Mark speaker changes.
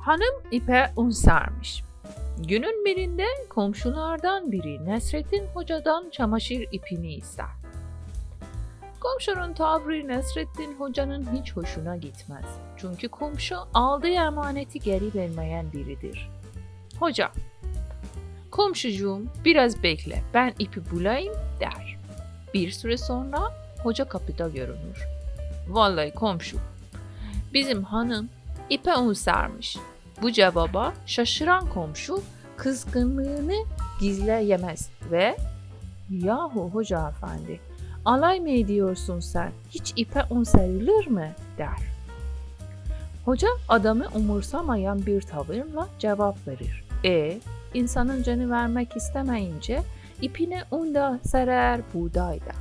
Speaker 1: Hanım ipe un sarmış. Günün birinde komşulardan biri Nesrettin Hoca'dan çamaşır ipini ister. Komşunun tavrı Nesrettin Hoca'nın hiç hoşuna gitmez. Çünkü komşu aldığı emaneti geri vermeyen biridir. Hoca, komşucuğum biraz bekle ben ipi bulayım der. Bir süre sonra hoca kapıda görünür. Vallahi komşu, bizim hanım ipe un sarmış. Bu cevaba şaşıran komşu kızgınlığını gizleyemez ve ''Yahu hoca efendi, alay mı ediyorsun sen? Hiç ipe un serilir mi?'' der. Hoca adamı umursamayan bir tavırla cevap verir. E insanın canı vermek istemeyince ipine un da serer buğday da.